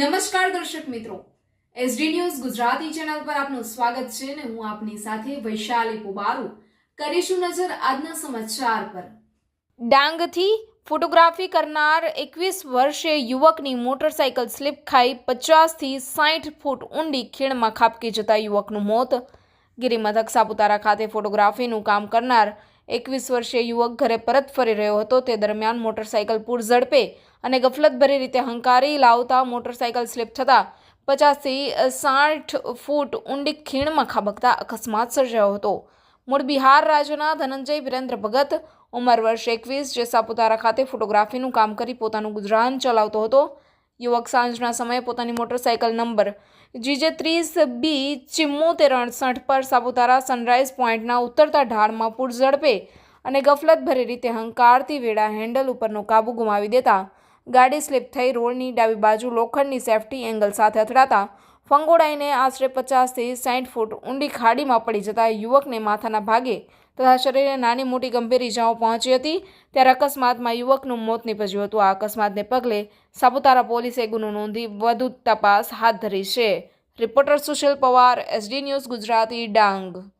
નમસ્કાર દર્શક મિત્રો. એસડી ન્યૂઝ ગુજરાતી ચેનલ પર આપનું સ્વાગત છે ને હું આપની સાથે વૈશાલી પુબારુ. કરીશું નજર આજના સમાચાર પર. ડાંગથી ફોટોગ્રાફી કરનાર એકવીસ વર્ષીય યુવકની મોટરસાઇકલ સ્લીપ ખાઈ પચાસથી સાઠ ફૂટ ઊંડી ખીણમાં ખાબકી જતા યુવકનું મોત. ગિરિમથક સાપુતારા ખાતે ફોટોગ્રાફીનું કામ કરનાર એકવીસ વર્ષીય યુવક ઘરે પરત ફરી રહ્યો હતો. તે દરમિયાન મોટરસાઇકલ પૂર ઝડપે અને ગફલતભરી રીતે હંકારી લાવતા મોટરસાઇકલ સ્લીપ થતાં પચાસથી સાઠ ફૂટ ઊંડી ખીણમાં ખાબકતા અકસ્માત સર્જાયો હતો. મૂળ બિહાર રાજ્યના ધનંજય વિરેન્દ્ર ભગત, ઉંમર વર્ષ એકવીસ, જે સાપુતારા ખાતે ફોટોગ્રાફીનું કામ કરી પોતાનું ગુજરાન ચલાવતો હતો. યુવક સાંજના સમયે પોતાની મોટરસાઇકલ નંબર જીજે ત્રીસ બી ચિમ્મોતેર અડસઠ પર સાપુતારા સનરાઇઝ પોઈન્ટના ઉતરતા ઢાળમાં પૂર ઝડપે અને ગફલતભરી રીતે હંકારતી વેળા હેન્ડલ ઉપરનો કાબુ ગુમાવી દેતા ગાડી સ્લીપ થઈ રોડની ડાબી બાજુ લોખંડની સેફટી એંગલ સાથે અથડાતા ફંગોળાઈને આશરે પચાસથી સાઠ ફૂટ ઊંડી ખાડીમાં પડી જતા યુવકને માથાના ભાગે તથા શરીરે નાની મોટી ગંભીર ઇજાઓ પહોંચી હતી ત્યારે અકસ્માતમાં યુવકનું મોત નીપજ્યું હતું. આ અકસ્માતને પગલે સાપુતારા પોલીસે ગુનો નોંધી વધુ તપાસ હાથ ધરી છે. Reporter Sushil Pawar, SD news Gujarati Dang.